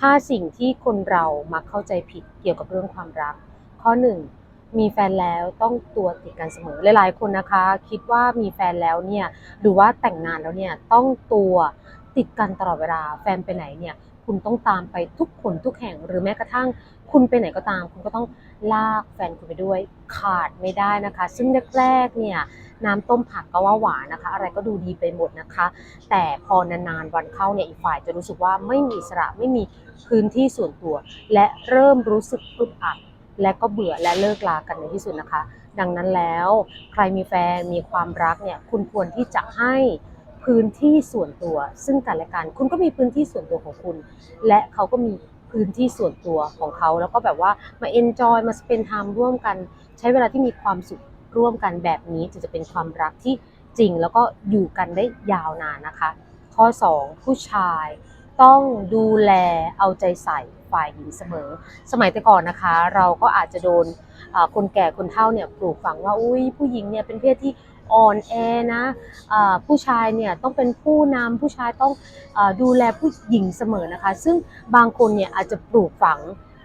5 สิ่งที่คนเรามักเข้าใจผิดเกี่ยวกับเรื่องความรัก ข้อ 1 มีแฟนแล้วต้องตัวติดกันเสมอ หลายๆ คนนะคะ คิดว่ามีแฟนแล้วเนี่ยหรือว่าแต่งงานแล้วเนี่ยต้องตัวติดกันตลอดเวลาแฟนไปไหนเนี่ยคุณต้องตามไปทุกคนทุกแห่ง หรือแม้กระทั่งคุณไปไหนก็ตาม คุณก็ต้องลากแฟนคุณไปด้วยขาดไม่ได้นะคะ ซึ่งแรกๆเนี่ย น้ำต้มผักก็ว่าหวานนะคะ อะไรก็ดูดีไปหมดนะคะ แต่พอนานๆวันเข้าเนี่ยอีกฝ่ายจะรู้สึกว่าไม่มีอิสระไม่มีพื้นที่ส่วนตัว และเริ่มรู้สึกอึดอัดและก็เบื่อและเลิกลากันในที่สุดนะคะ ดังนั้นแล้วใครมีแฟนมีความรักเนี่ยคุณควรที่จะให้พื้นที่ส่วนตัว ซึ่งกันและกันคุณก็มีพื้นที่ส่วนตัวของคุณ และเขาก็มีพื้นที่ส่วนตัวของเขา แล้วก็แบบว่ามาเอนจอยมาสเปนไทม์ร่วมกัน ใช้เวลาที่มีความสุข ร่วมกันแบบนี้จะจะเป็นความรักที่จริงแล้วก็อยู่กันได้ยาวนานนะคะ ข้อ 2 ผู้ชายต้องดูแลเอาใจใส่ฝ่ายหญิงเสมอ สมัยแต่ก่อนนะคะ เราก็อาจจะโดนคนแก่คนเฒ่าเนี่ยปลูกฝังว่าอุ้ยผู้หญิงเนี่ยเป็นเพศที่อ่อนแอนะอ่อผู้ชายเนี่ยต้องเป็นผู้นำผู้ชายต้องอดูแลผู้หญิงเสมอนะคะ ซึ่งบางคนเนี่ยอาจจะปลูกฝัง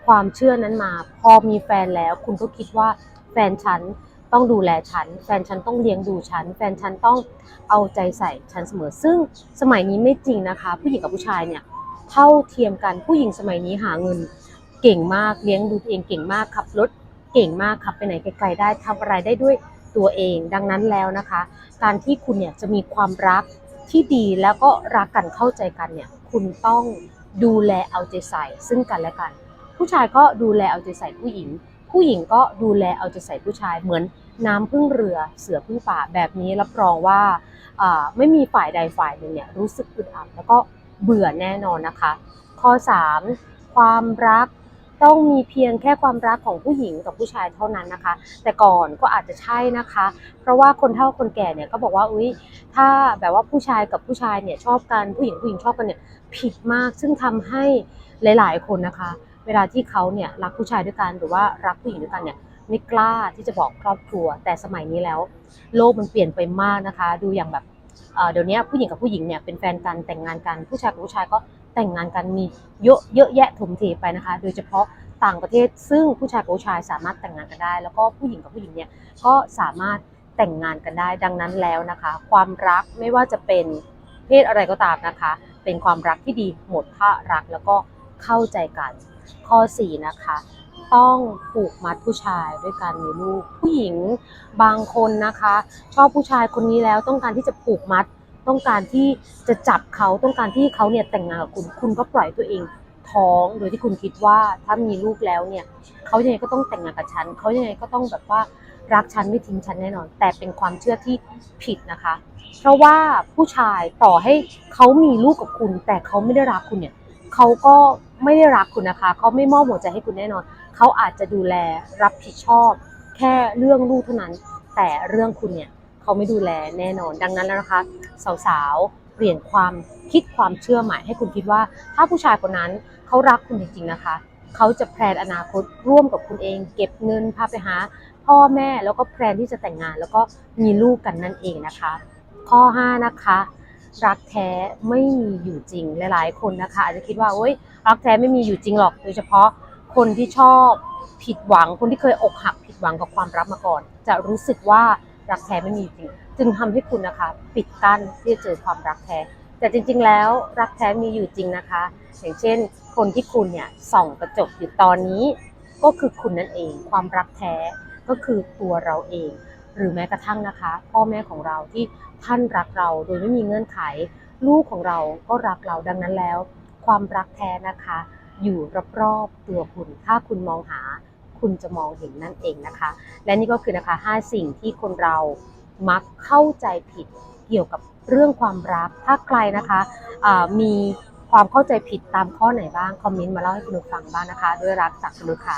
ความเชื่อนั้นมา พอมีแฟนแล้วคุณก็คิดว่าแฟนฉัน ต้องดูแลฉัน แฟนฉันต้องเลี้ยงดูฉัน แฟนฉันต้องเอาใจใส่ฉันเสมอ ซึ่งสมัยนี้ไม่จริงนะคะ ผู้หญิงกับผู้ชายเนี่ยเท่าเทียมกันผู้หญิงสมัยนี้หาเงินเก่งมากเลี้ยงดูตัวเองเก่งมากขับรถเก่งมากขับไปไหนไกลๆได้ทำอะไรได้ด้วยตัวเอง ดังนั้นแล้วนะคะ การที่คุณเนี่ยจะมีความรักที่ดีแล้วก็รักกันเข้าใจกันเนี่ยคุณต้องดูแลเอาใจใส่ซึ่งกันและกัน ผู้ชายก็ดูแลเอาใจใส่ผู้หญิง ผู้หญิงก็ดูแลเอาใจใส่ผู้ชายเหมือนน้ำพึ่งเรือเสือพึ่งป่าแบบนี้รับรองว่าไม่มีฝ่ายใดฝ่ายหนึ่งเนี่ยรู้สึกอึดอัดแล้วก็เบื่อแน่นอนนะคะ ข้อ 3 ความรักต้องมีเพียงแค่ความรักของผู้หญิงกับผู้ชายเท่านั้นนะคะ แต่ก่อนก็อาจจะใช่นะคะ เพราะว่าคนเฒ่าคนแก่เนี่ยก็บอกว่าอุ้ยถ้าแบบว่าผู้ชายกับผู้ชายเนี่ยชอบกันผู้หญิงผู้หญิงชอบกันเนี่ยผิดมากซึ่งทำให้หลาย ๆ คนนะคะ เวลาที่เขาเนี่ยรักผู้ชายด้วยกันหรือว่ารักผู้หญิงด้วยกันเนี่ยไม่กล้าที่จะบอกครอบครัว แต่สมัยนี้แล้ว โลกมันเปลี่ยนไปมากนะคะ ดูอย่างแบบเเดี๋ยวนี้ผู้หญิงกับผู้หญิงเนี่ยเป็นแฟนกันแต่งงานกันผู้ชายกับผู้ชายก็แต่งงานกันมีเยอะเยอะแยะถมเทไปนะคะ โดยเฉพาะต่างประเทศซึ่งผู้ชายกับผู้ชายสามารถแต่งงานกันได้ แล้วก็ผู้หญิงกับผู้หญิงเนี่ยก็สามารถแต่งงานกันได้ดังนั้นแล้วนะคะ ความรักไม่ว่าจะเป็นเพศอะไรก็ตามนะคะ เป็นความรักที่ดีหมดถ้ารักแล้วก็เข้าใจกัน ข้อ 4 นะคะ ต้องผูกมัดผู้ชายด้วยการมีลูก ผู้หญิงบางคนนะคะ ชอบผู้ชายคนนี้แล้วต้องการที่จะผูกมัด ต้องการที่จะจับเขาต้องการที่เขาเนี่ยแต่งงานกับคุณคุณก็ปล่อยตัวเองท้องโดยที่คุณคิดว่าถ้ามีลูกแล้วเนี่ยเขายังไงก็ต้องแต่งงานกับฉันเขายังไงก็ต้องแบบว่ารักฉันไม่ทิ้งฉันแน่นอน แต่เป็นความเชื่อที่ผิดนะคะ เพราะว่าผู้ชายต่อให้เขามีลูกกับคุณ แต่เขาไม่ได้รักคุณเนี่ยเขาก็ ไม่ได้รักคุณนะคะ เขาไม่มอบหัวใจให้คุณแน่นอน เขาอาจจะดูแลรับผิดชอบ แค่เรื่องลูกเท่านั้น แต่เรื่องคุณเนี่ยเขาไม่ดูแลแน่นอน ดังนั้นแล้วนะคะ สาวๆ เปลี่ยนความคิดความเชื่อใหม่ให้คุณคิดว่า ถ้าผู้ชายคนนั้นเขารักคุณจริงๆนะคะ เขาจะแพลนอนาคตร่วมกับคุณเอง เก็บเงินพาไปหา พ่อแม่แล้วก็แพลนที่จะแต่งงานแล้วก็มีลูกกันนั่นเองนะคะ ข้อ 5 นะคะ รักแท้ไม่มีอยู่จริงหลายๆ คนนะคะ อาจจะคิดว่าโอ๊ยรักแท้ไม่มีอยู่จริงหรอก โดยเฉพาะคนที่ชอบผิดหวังคนที่เคยอกหักผิดหวังกับความรักมาก่อน จะรู้สึกว่ารักแท้ไม่มีอยู่จริง จึงทำให้คุณนะคะ ปิดกั้นที่จะเจอความรักแท้ แต่จริง ๆ แล้วรักแท้มีอยู่จริงนะคะ อย่างเช่น คนที่คุณเนี่ยส่องกระจกอยู่ตอนนี้ ก็คือคุณนั่นเอง ความรักแท้ก็คือตัวเราเอง หรือแม้กระทั่งนะคะ พ่อแม่ของเราที่ท่านรักเราโดยไม่มีเงื่อนไข ลูกของเราก็รักเราดังนั้นแล้ว ความรักแท้นะคะ อยู่รอบๆตัวคุณถ้าคุณมองหา คุณจะมองเห็นนั่นเองนะคะ และนี่ก็คือนะคะ 5 สิ่งที่คนเรามักเข้าใจผิดเกี่ยวกับเรื่องความรัก ถ้าใครนะคะมีความเข้าใจผิดตามข้อไหนบ้าง คอมเมนต์มาเล่าให้คุณฟังบ้างนะคะ ด้วยรักจากคุณค่ะ